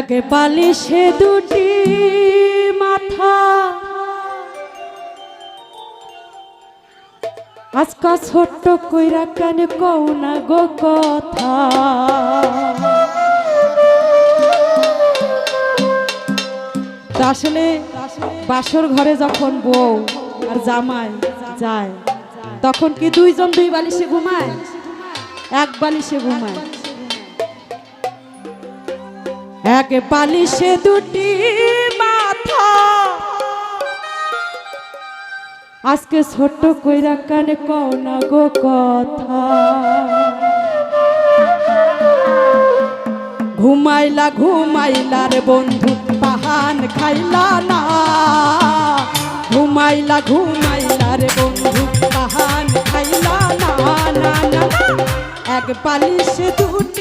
লাগে পালি সে দুটি মাথা। আজকা ছোট্ট কইরা কেন কও না গো কথা? আসলে বাসর ঘরে যখন বউ আর জামাই যায়, তখন কি দুইজন দুই বালিশে ঘুমায়? এক বালিশে ঘুমায়। এক বালিশে দুটি মাথা। আজকে ছোট্ট কইরা কানে কনা গো কথা। ঘুমাইলা ঘুমাইলা রে বন্ধু, পাহান খাইলা না। ঘুমাইলা ঘুমাইলা রে বন্ধু, পাহান খাইলা না না। এক বালিশে দুটি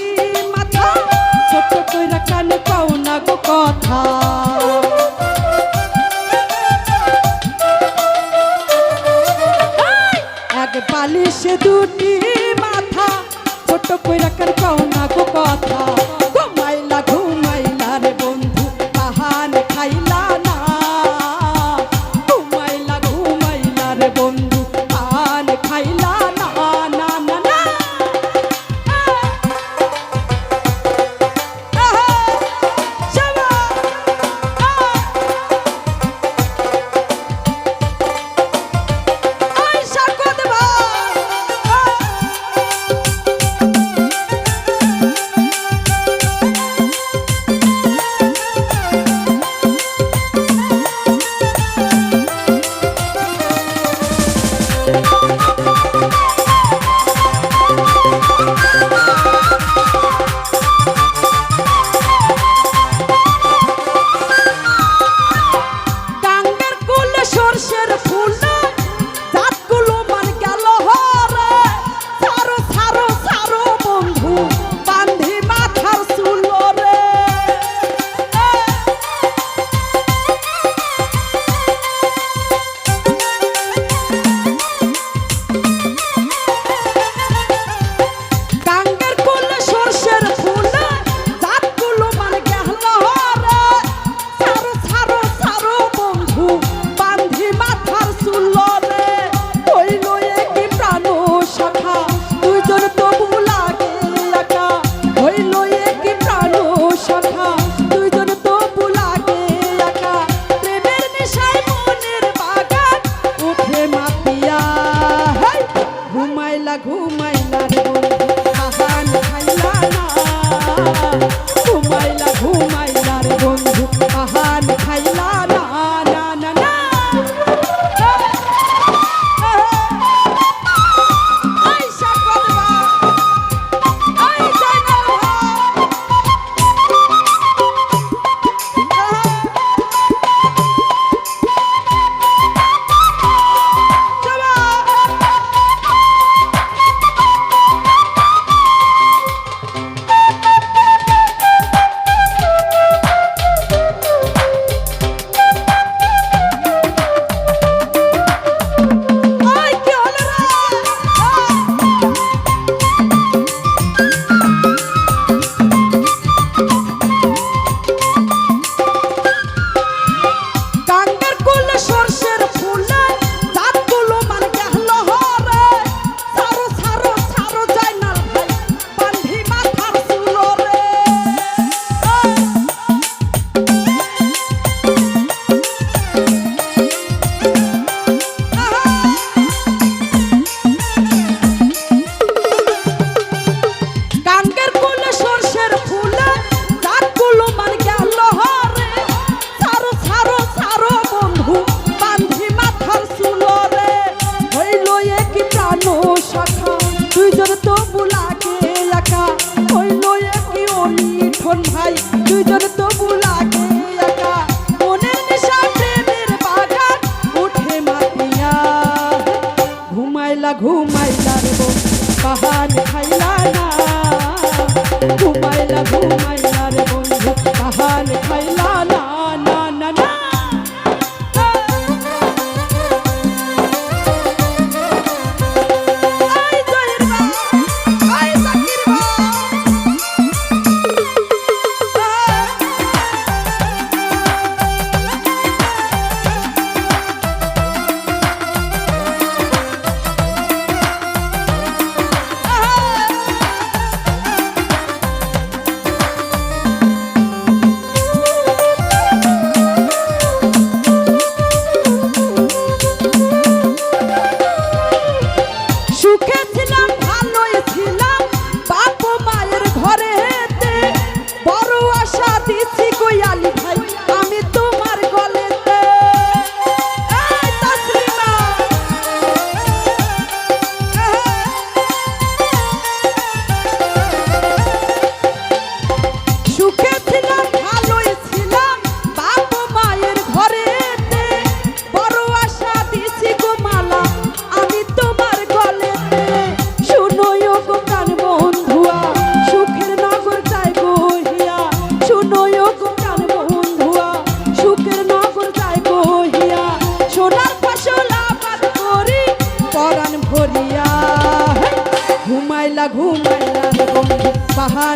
ঘুম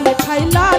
রে খাইলা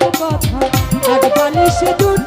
গো কথা। এক বালিশে দুটি